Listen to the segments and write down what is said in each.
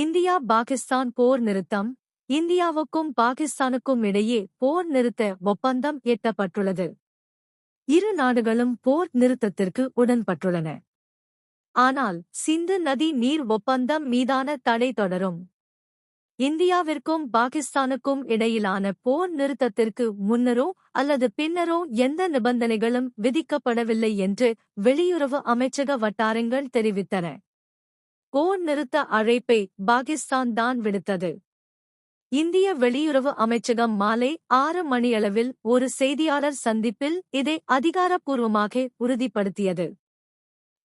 India Pakistan போர் நிறுத்தம். இந்தியாவுக்கும் பாகிஸ்தானுக்கும் இடையே போர் நிறுத்த ஒப்பந்தம் எட்டப்பட்டுள்ளது. இரு நாடுகளும் போர் நிறுத்தத்திற்கு உடன்பட்டுள்ளன. ஆனால் சிந்து நதி நீர் ஒப்பந்தம் மீதான தடை தொடரும். இந்தியாவிற்கும் பாகிஸ்தானுக்கும் இடையிலான போர் நிறுத்தத்திற்கு முன்னரோ அல்லது பின்னரோ எந்த நிபந்தனைகளும் விதிக்கப்படவில்லை என்று வெளியுறவு அமைச்சக வட்டாரங்கள் தெரிவித்தன. போர் நிறுத்த அழைப்பை பாகிஸ்தான் தான் விடுத்தது. இந்திய வெளியுறவு அமைச்சகம் மாலை ஆறு மணியளவில் ஒரு செய்தியாளர் சந்திப்பில் இதை அதிகாரப்பூர்வமாக உறுதிப்படுத்தியது.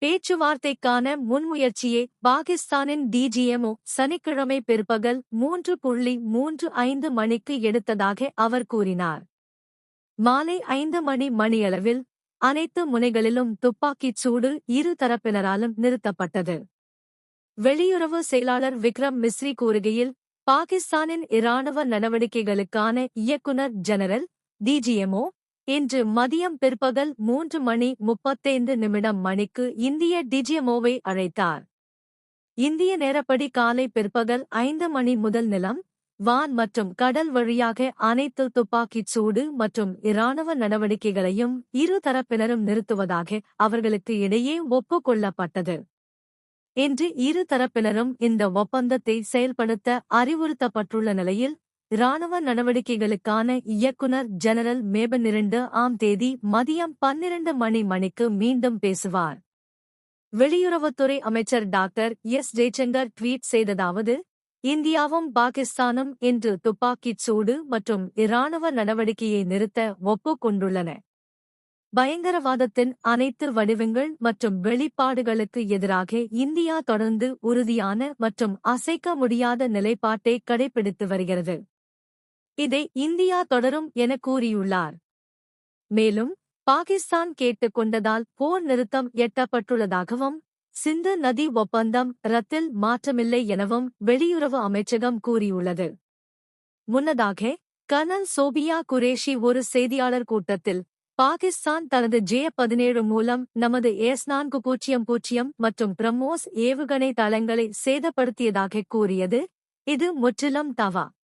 பேச்சுவார்த்தைக்கான முன்முயற்சியை பாகிஸ்தானின் டிஜிஎம்ஓ சனிக்கிழமை பிற்பகல் மூன்று புள்ளி மூன்று ஐந்து மணிக்கு எடுத்ததாக அவர் கூறினார். மாலை ஐந்து மணி மணியளவில் அனைத்து முனைகளிலும் துப்பாக்கிச் சூடு இரு தரப்பினராலும் நிறுத்தப்பட்டது. வெளியுறவு செயலாளர் விக்ரம் மிஸ்ரி கூறுகையில் பாகிஸ்தானின் இராணுவ நடவடிக்கைகளுக்கான இயக்குனர் ஜெனரல் டிஜிஎம்ஓ இன்று மதியம் பிற்பகல் மூன்று மணி முப்பத்தைந்து நிமிடம் மணிக்கு இந்திய டிஜிஎம்ஓவை அழைத்தார். இந்திய நேரப்படி காலை பிற்பகல் ஐந்து மணி முதல் நிலம் வான் மற்றும் கடல் வழியாக அனைத்து துப்பாக்கிச் சூடு மற்றும் இராணுவ நடவடிக்கைகளையும் இரு தரப்பினரும் நிறுத்துவதாக அவர்களுக்கு இடையே ஒப்புக்கொள்ளப்பட்டது இன்று இரு தரப்பினரும் இந்த ஒப்பந்தத்தை செயல்படுத்த அறிவுறுத்தப்பட்டுள்ள நிலையில் இராணுவ நடவடிக்கைகளுக்கான இயக்குனர் ஜெனரல் மேபன் இரண்டு ஆம் தேதி மதியம் பன்னிரண்டு மணி மணிக்கு மீண்டும் பேசுவார். வெளியுறவுத்துறை அமைச்சர் டாக்டர் எஸ் ஜெய்சங்கர் ட்வீட் செய்ததாவது இந்தியாவும் பாகிஸ்தானும் இன்று துப்பாக்கிச் சூடு மற்றும் இராணுவ நடவடிக்கையை நிறுத்த ஒப்புக்கொண்டுள்ளன பயங்கரவாதத்தின் அனைத்து வடிவங்கள் மற்றும் வெளிப்பாடுகளுக்கு எதிராக இந்தியா தொடர்ந்து உறுதியான மற்றும் அசைக்க முடியாத நிலைப்பாட்டை கடைபிடித்து வருகிறது. இதை இந்தியா தொடரும் என கூறியுள்ளார். மேலும் பாகிஸ்தான் கேட்டுக் கொண்டதால் போர் நிறுத்தம் எட்டப்பட்டுள்ளதாகவும் சிந்து நதி ஒப்பந்தம் ரத்தில் மாற்றமில்லை எனவும் வெளியுறவு அமைச்சகம் கூறியுள்ளது. முன்னதாக கர்னல் சோபியா குரேஷி ஒரு செய்தியாளர் கூட்டத்தில் பாகிஸ்தான் தனது ஜே பதினேழு மூலம் நமது எஸ் நான்கு பூஜ்ஜியம் பூஜ்ஜியம் மற்றும் பிரம்மோஸ் ஏவுகணை தளங்களை சேதப்படுத்தியதாக கூறியது இது முற்றிலும் தவா.